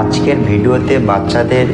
আজকের ভিডিওতে বাচ্চাদের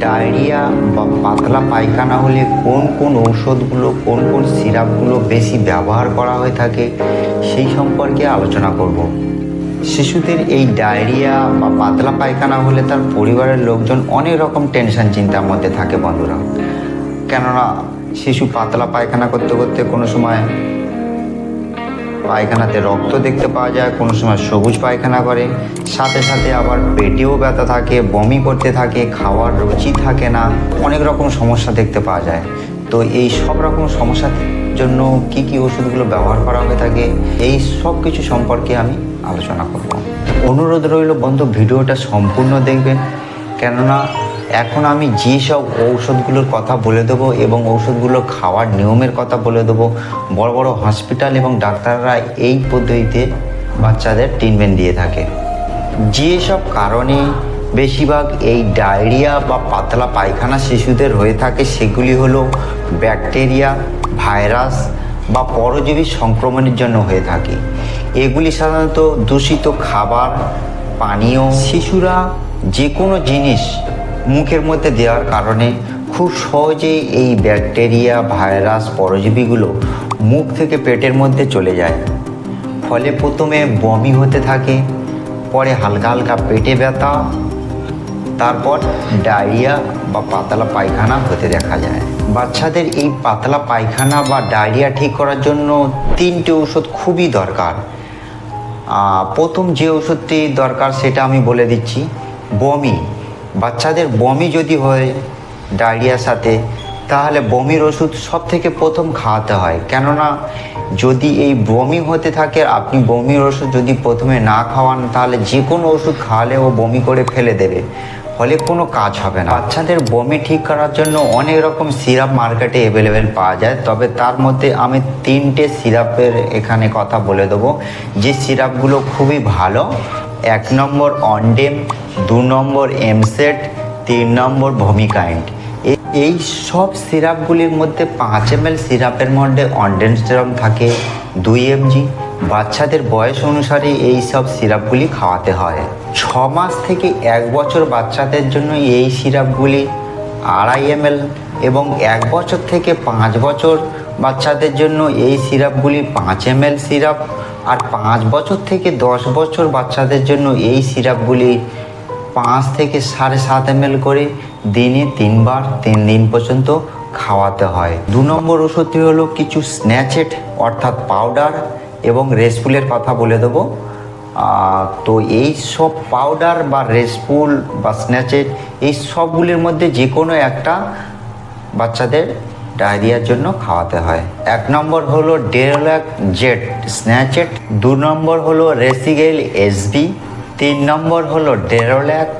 ডায়রিয়া বা পাতলা পায়খানা হলে কোন কোন ঔষধগুলো, কোন কোন সিরাপগুলো বেশি ব্যবহার করা হয়ে থাকে সেই সম্পর্কে আলোচনা করব। শিশুদের এই ডায়রিয়া বা পাতলা পায়খানা হলে তার পরিবারের লোকজন অনেক রকম টেনশন চিন্তার মধ্যে থাকে বন্ধুরা। কেননা শিশু পাতলা পায়খানা করতে করতে কোনো সময় পায়খানাতে রক্ত দেখতে পাওয়া যায়, কোনো সময় সবুজ পায়খানা করে। সাথে সাথে আবার পেটেও ব্যথা থাকে, বমি করতে থাকে, খাওয়ার রুচি থাকে না, অনেক রকম সমস্যা দেখতে পাওয়া যায়। তো এই সব রকম সমস্যার জন্য কি কি ওষুধগুলো ব্যবহার করা হয়ে থাকে, এই সব কিছু সম্পর্কে আমি আলোচনা করব। অনুরোধ রইল বন্ধু, ভিডিওটা সম্পূর্ণ দেখবেন। কেননা এখন আমি যেসব ঔষধগুলোর কথা বলে দেবো এবং ঔষধগুলো খাওয়ার নিয়মের কথা বলে দেবো, বড় বড় হসপিটাল এবং ডাক্তাররা এই পদ্ধতিতে বাচ্চাদের ট্রিটমেন্ট দিয়ে থাকে। যেসব কারণে বেশিরভাগ এই ডায়রিয়া বা পাতলা পায়খানা শিশুদের হয়ে থাকে সেগুলি হলো ব্যাকটেরিয়া, ভাইরাস বা পরজীবী সংক্রমণের জন্য হয়ে থাকে। এগুলি সাধারণত দূষিত খাবার, পানীয়, শিশুরা যে কোনো জিনিস মুখের মধ্যে দেওয়ার কারণে খুব সহজেই এই ব্যাকটেরিয়া, ভাইরাস, পরজীবীগুলো মুখ থেকে পেটের মধ্যে চলে যায়। ফলে প্রথমে বমি হতে থাকে, পরে হালকা হালকা পেটে ব্যথা, তারপর ডায়রিয়া বা পাতলা পায়খানা হতে দেখা যায়। বাচ্চাদের এই পাতলা পায়খানা বা ডায়রিয়া ঠিক করার জন্য তিনটে ওষুধ খুবই দরকার। প্রথম যে ওষুধটি দরকার সেটা আমি বলে দিচ্ছি, বমি। বাচ্চাদের বমি যদি হয়, ডায়রিয়ার সাথে, তাহলে বমির ওষুধ সব থেকে প্রথম খাওয়াতে হয়। কেননা, যদি এই বমি হতে থাকে, আপনি বমির ওষুধ যদি প্রথমে না খাওয়ান, তাহলে যে কোনো ওষুধ খাওয়ালে ও বমি করে ফেলে দেবে। ফলে কোনো কাজ হবে না। বাচ্চাদের বমি ঠিক করার জন্য অনেক রকম সিরাপ মার্কেটে অ্যাভেলেবেল পাওয়া যায়। তবে তার মধ্যে আমি তিনটে সিরাপের এখানে কথা বলে দেবো। যে সিরাপগুলো খুবই ভালো এক নম্বর অনডেম, দু নম্বর এমসেট, তিন নম্বর ভমিকাইন্ড। এই সব সিরাপগুলির মধ্যে পাঁচ এম এল সিরাপের মধ্যে অনডেন সিরাপ থাকে দুই এমজি। বাচ্চাদের বয়স অনুসারে এই সব সিরাপগুলি খাওয়াতে হয়। ছ মাস থেকে এক বছর বাচ্চাদের জন্য এই সিরাপগুলি আড়াই এম এবং এক বছর থেকে পাঁচ বছর বাচ্চাদের জন্য এই সিরাপগুলি পাঁচ এম সিরাপ আর পাঁচ বছর থেকে দশ বছর বাচ্চাদের জন্য এই সিরাপগুলি পাঁচ থেকে সাড়ে সাত এম করে দিনে তিনবার, তিন দিন পর্যন্ত খাওয়াতে হয়। দু নম্বর ওষুধটি হলো কিছু স্ন্যাচেট অর্থাৎ পাউডার এবং রেসপুলের কথা বলে দেবো। তো এই সব পাউডার বা রেসপুল বা স্ন্যাচেট এই সবগুলির মধ্যে যে কোনো একটা বাচ্চাদের ডায়রিয়ার জন্য খাওয়াতে হয়। এক নম্বর হলো ডেরোল্যাক জেট স্ন্যাচেট দু নম্বর হলো রেসিগেল এসবি তিন নম্বর হলো ডেরোল্যাক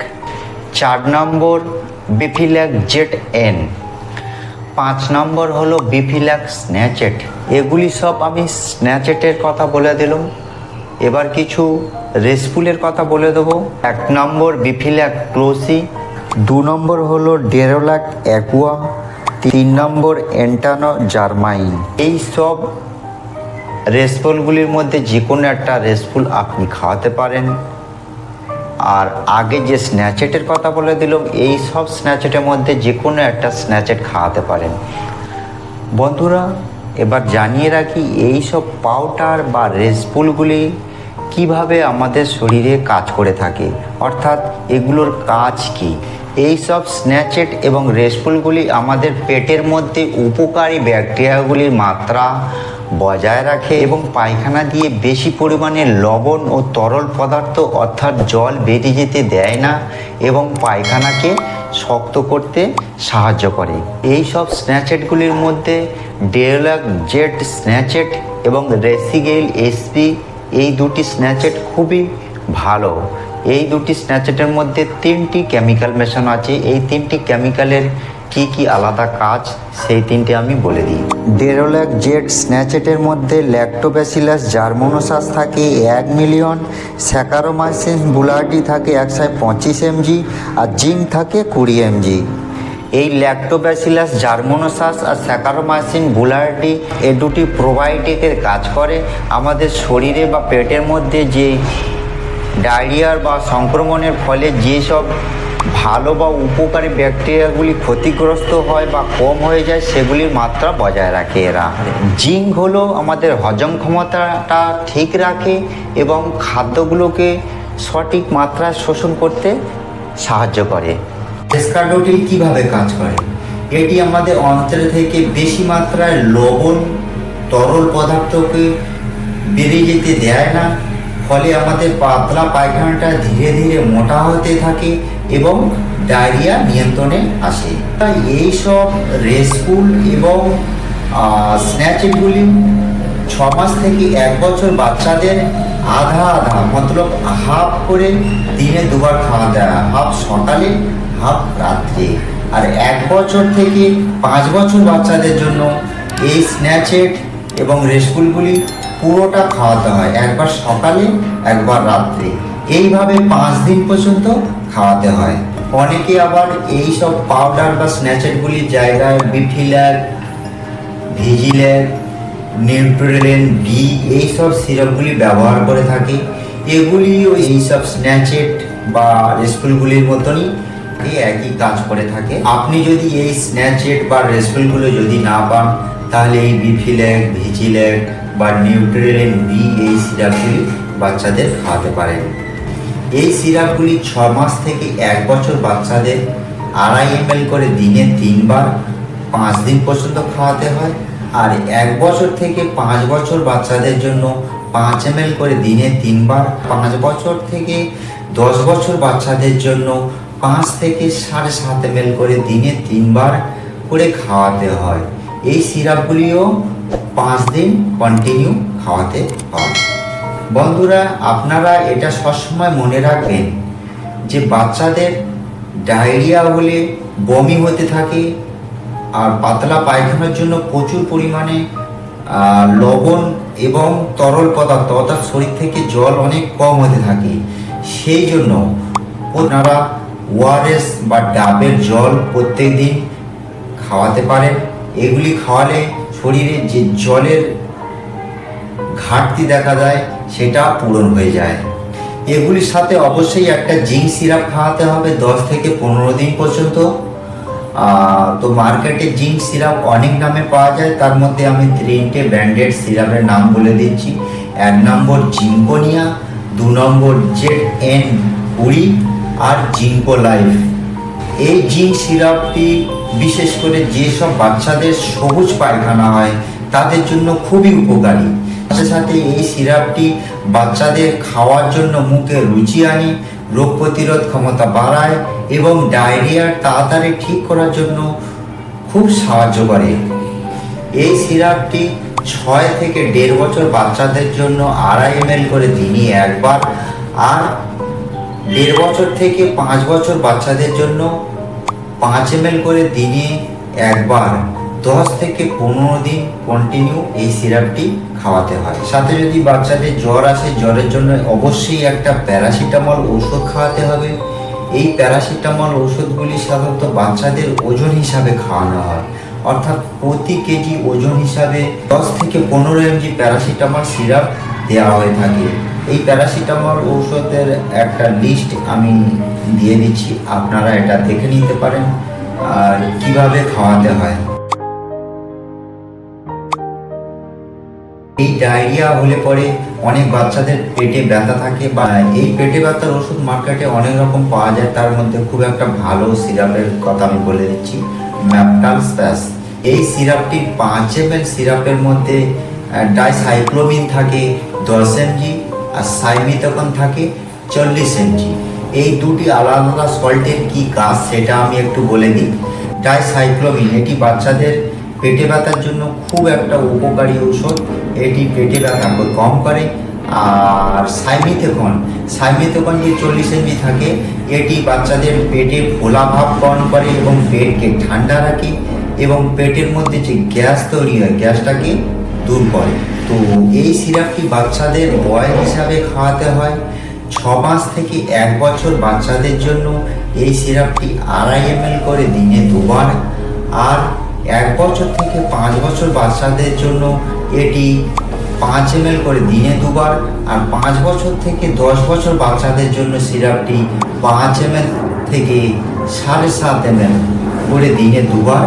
চার নম্বর বিফিল্যাক জেট এন পাঁচ নম্বর হলো বিফিল্যাক স্ন্যাচেট এগুলি সব আমি স্ন্যাচেটের কথা বলে দিলাম। এবার কিছু রেসপুলের কথা বলে দেবো। এক নম্বর বিফিল্যাক ক্লোসি দু নম্বর হলো ডেরোল্যাক অ্যাকুয়া তিন নম্বর এন্টানো জার্মাইন। এই সব রেসপুলগুলির মধ্যে যে কোনো একটা রেসপুল আপনি খাওয়াতে পারেন। আর আগে যে স্ন্যাচেটের কথা বলে দিলাম, এই সব স্ন্যাচেটের মধ্যে যে কোনো একটা স্ন্যাচেট খাওয়াতে পারেন। বন্ধুরা, এবার জানিয়ে রাখি, এই সব পাউডার বা রেসপুলগুলি কীভাবে আমাদের শরীরে কাজ করে থাকে? অর্থাৎ এগুলোর কাজ কি? এই সব স্ন্যাচেট এবং রেসপুলগুলি আমাদের পেটের মধ্যে উপকারী ব্যাকটেরিয়াগুলির মাত্রা বজায় রাখে এবং পায়খানা দিয়ে বেশি পরিমাণে লবণ ও তরল পদার্থ অর্থাৎ জল বেরিয়ে যেতে দেয় না এবং পায়খানাকে শক্ত করতে সাহায্য করে। এই সব স্ন্যাচেটগুলির মধ্যে ডেওলাক জেট স্ন্যাচেট এবং রেসিগেল এসপি এই দুটি স্ন্যাচেট খুবই ভালো। এই দুটি স্ন্যাচেটের মধ্যে তিনটি কেমিক্যাল মেশানো আছে। এই তিনটি কেমিক্যালের কি কি আলাদা কাজ, সেই তিনটে আমি বলে দিই। ডেরোল্যাক জেট স্ন্যাচেটের মধ্যে ল্যাক্টোব্যাসিলাস জার্মোনোসাস থাকে এক মিলিয়ন, স্যাকারোমাইসিন বুলার্ডি থাকে একশো পঁচিশ এমজি আর জিঙ্ক থাকে কুড়ি এমজি। এই ল্যাক্টোব্যাসিলাস জার্মোনোসাস আর স্যাকারোমাইসিন বুলার্ডি এ দুটি প্রোবায়োটিকের কাজ করে। আমাদের শরীরে বা পেটের মধ্যে যে ডায়রিয়ার বা সংক্রমণের ফলে যেসব ভালো বা উপকারী ব্যাকটেরিয়াগুলি ক্ষতিগ্রস্ত হয় বা কম হয়ে যায়, সেগুলির মাত্রা বজায় রাখে এরা। জিঙ্ক হলো আমাদের হজম ক্ষমতাটা ঠিক রাখে এবং খাদ্যগুলোকে সঠিক মাত্রায় শোষণ করতে সাহায্য করে। এসকাডোটিল কীভাবে কাজ করে? এটি আমাদের অন্ত্র থেকে বেশি মাত্রায় লবণ, তরল পদার্থকে বেরিয়ে যেতে দেয় না। ফলে আমাদের পাতলা পায়খানাটা ধীরে ধীরে মোটা হতে থাকে এবং ডায়রিয়া নিয়ন্ত্রণে আসে। তাই এইসব রেসকুল এবং স্ন্যাচেটগুলি ছ মাস থেকে এক বছর বাচ্চাদের আধা আধা, মতলব হাফ করে দিনে দুবার খাওয়া দেয়, হাফ সকালে, হাফ রাত্রে। আর এক বছর থেকে পাঁচ বছর বাচ্চাদের জন্য এই স্ন্যাচেট এবং রেসকুলগুলি পুরোটা খাওয়াতে হয়। একবার সকালে, একবার রাত্রে। এইভাবে পাঁচ দিন পর্যন্ত খাওয়াতে হয়। অনেকে আবার এই সব পাউডার বা স্ন্যাচেটগুলির জায়গায় বিফিল্যার ভিজিল্যার নিউট্রিলেন ডি এইসব সিরাপগুলি ব্যবহার করে থাকে। এগুলিও এইসব স্ন্যাচেট বা রেসকুলগুলির মতনই একই কাজ করে থাকে। আপনি যদি এই স্ন্যাচেট বা রেসকুলগুলো যদি না পান, তাহলে এই বিফিল্যাক ভিজিল্যাক বা নিউট্রিলেন বি এই সিরাপগুলি বাচ্চাদের খাওয়াতে পারেন। এই সিরাপগুলি ছ মাস থেকে এক বছর বাচ্চাদের আড়াই এম করে দিনে তিনবার পাঁচ দিন পর্যন্ত খাওয়াতে হয় আর এক বছর থেকে পাঁচ বছর বাচ্চাদের জন্য পাঁচ এম করে দিনে তিনবার, পাঁচ বছর থেকে দশ বছর বাচ্চাদের জন্য পাঁচ থেকে সাড়ে সাত এম করে দিনে তিনবার করে খাওয়াতে হয়। এই সিরাপগুলিও পাঁচ দিন কন্টিনিউ খাওয়াতে হয় বন্ধুরা, আপনারা এটা সবসময় মনে রাখবেন যে বাচ্চাদের ডায়রিয়া হলে বমি হতে থাকে আর পাতলা পায়খানার জন্য প্রচুর পরিমাণে লবণ এবং তরল পদার্থ, অর্থাৎ শরীর থেকে জল অনেক কম হতে থাকে। সেই জন্য ওনারা ওআরএস বা ডাবের জল প্রত্যেক দিন খাওয়াতে পারেন। এগুলি খাওয়ালে শরীরে যে জলের ঘাটতি দেখা যায়, সেটা পূরণ হয়ে যায়। এগুলির সাথে অবশ্যই একটা জিঙ্ক সিরাপ খাওয়াতে হবে দশ থেকে পনেরো দিন পর্যন্ত। তো মার্কেটে জিঙ্ক সিরাপ অনেক নামে পাওয়া যায়। তার মধ্যে আমি তিনটে ব্র্যান্ডেড সিরাপের নাম বলে দিচ্ছি। এক নম্বর জিঙ্কোনিয়া, দু নম্বর জেড এন কুড়ি আর জিঙ্কো লাইফ এই জিঙ্ক সিরাপটি, বিশেষ করে যেসব বাচ্চাদের সবুজ পায়খানা হয়, তাদের জন্য খুবই উপকারী। সাথে সাথে এই সিরাপটি বাচ্চাদের খাওয়ার জন্য মুখে রুচি আনে, রোগ প্রতিরোধ ক্ষমতা বাড়ায় এবং ডায়রিয়া তাড়াতাড়ি ঠিক করার জন্য খুব সাহায্য করে। এই সিরাপটি ছয় থেকে দেড় বছর বাচ্চাদের জন্য আড়াই এম করে দিনে একবার, আর দেড় বছর থেকে পাঁচ বছর বাচ্চাদের জন্য পাঁচ এম করে দিনে একবার দশ থেকে পনেরো দিন কন্টিনিউ এই সিরাপটি খাওয়াতে হয়। সাথে যদি বাচ্চাদের জ্বর আসে, জ্বরের জন্য অবশ্যই একটা প্যারাসিটামল ওষুধ খাওয়াতে হবে। এই প্যারাসিটামল ওষুধগুলি সাধারণত বাচ্চাদের ওজন হিসাবে খাওয়ানো হয়। অর্থাৎ প্রতি কেজি ওজন হিসাবে দশ থেকে পনেরো এমজি প্যারাসিটামল সিরাপ দেওয়া হয়ে থাকে। এই প্যারাসিটামল ঔষধের একটা লিস্ট আমি দিয়ে দিচ্ছি। আপনারা এটা দেখে নিতে পারেন, আর কীভাবে খাওয়াতে হয়। এই ডায়রিয়া হলে পরে অনেক বাচ্চাদের পেটে ব্যথা থাকে বা এই পেটে ব্যথার ওষুধ মার্কেটে অনেক রকম পাওয়া যায়, তার মধ্যে খুব একটা ভালো সিরাপের কথা আমি বলে দিচ্ছি ম্যাপটাল স্প্যাস এই সিরাপটি পাঁচ এম সিরাপের মধ্যে ডাইসাইক্লোমিন থাকে, দশ এমজি আর সাইমিতকন থাকে চল্লিশ এমজি এই দুটি আলাদা আলাদা সল্টের কী কাজ সেটা আমি একটু বলে দিই। ডাইসাইক্লোমিন এটি বাচ্চাদের পেটে ব্যথার জন্য খুব একটা উপকারী ঔষধ। এটি পেটে ব্যথা কম করে। আর সাইমিথেকন সাইমিথেকন যে চল্লিশ এমজি থাকে, এটি বাচ্চাদের পেটে ফোলা ভাব কম করে এবং পেটকে ঠান্ডা রাখে এবং পেটের মধ্যে যে গ্যাস তৈরি হয়, গ্যাসটাকে দূর করে। তো এই সিরাপটি বাচ্চাদের বয়স হিসাবে খাওয়াতে হয়। ছ মাস থেকে এক বছর বাচ্চাদের জন্য এই সিরাপটি আড়াই এম করে দিনে দুবার আর এক বছর থেকে পাঁচ বছর বাচ্চাদের জন্য এটি পাঁচ এম করে দিনে দুবার আর পাঁচ বছর থেকে দশ বছর বাচ্চাদের জন্য সিরাপটি পাঁচ এম থেকে সাড়ে সাত এম করে দিনে দুবার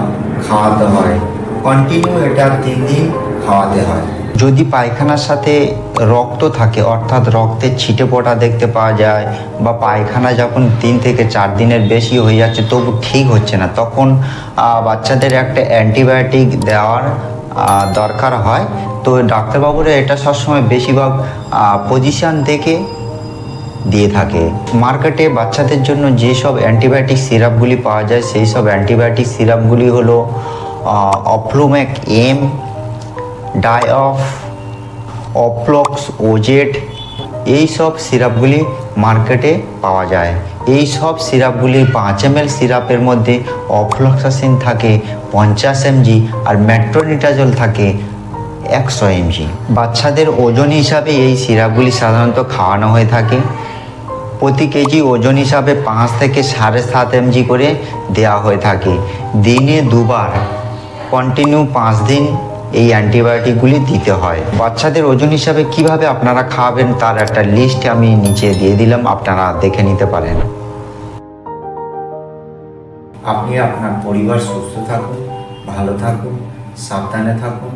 খাওয়াতে হয়। কন্টিনিউ এটা তিন দিন খাওয়াতে হয়। যদি পায়খানার সাথে রক্ত থাকে, অর্থাৎ রক্তের ছিটে পড়া দেখতে পাওয়া যায়, বা পায়খানা যখন তিন থেকে চার দিনের বেশি হয়ে যাচ্ছে, তবু ঠিক হচ্ছে না, তখন বাচ্চাদের একটা অ্যান্টিবায়োটিক দেওয়ার দরকার হয়। তো ডাক্তারবাবুরা এটা সবসময় বেশিরভাগ পজিশান দেখে দিয়ে থাকে। মার্কেটে বাচ্চাদের জন্য যেসব অ্যান্টিবায়োটিক সিরাপগুলি পাওয়া যায়, সেই সব অ্যান্টিবায়োটিক সিরাপগুলি হলো অফ্লোম্যাক এম ডাইঅফ, অপ্লক্স ওজেড এই সব সিরাপগুলি মার্কেটে পাওয়া যায়। এই সব সিরাপগুলি পাঁচ এম এল সিরাপের মধ্যে অফ্লক্সাসিন থাকে, পঞ্চাশ এমজি আর ম্যাট্রোনিটাজল থাকে একশো এমজি। বাচ্চাদের ওজন হিসাবে এই সিরাপগুলি সাধারণত খাওয়ানো হয়ে থাকে। প্রতি কেজি ওজন হিসাবে পাঁচ থেকে সাড়ে সাত এমজি করে দেওয়া হয়ে থাকে। দিনে দুবার, কন্টিনিউ পাঁচ দিন এই অ্যান্টিবায়োটিকগুলি দিতে হয়। বাচ্চাদের ওজন হিসাবে কীভাবে আপনারা খাওয়াবেন তার একটা লিস্ট আমি নিচে দিয়ে দিলাম, আপনারা দেখে নিতে পারেন। আপনি আপনার পরিবার সুস্থ থাকুন, ভালো থাকুন, সাবধানে থাকুন।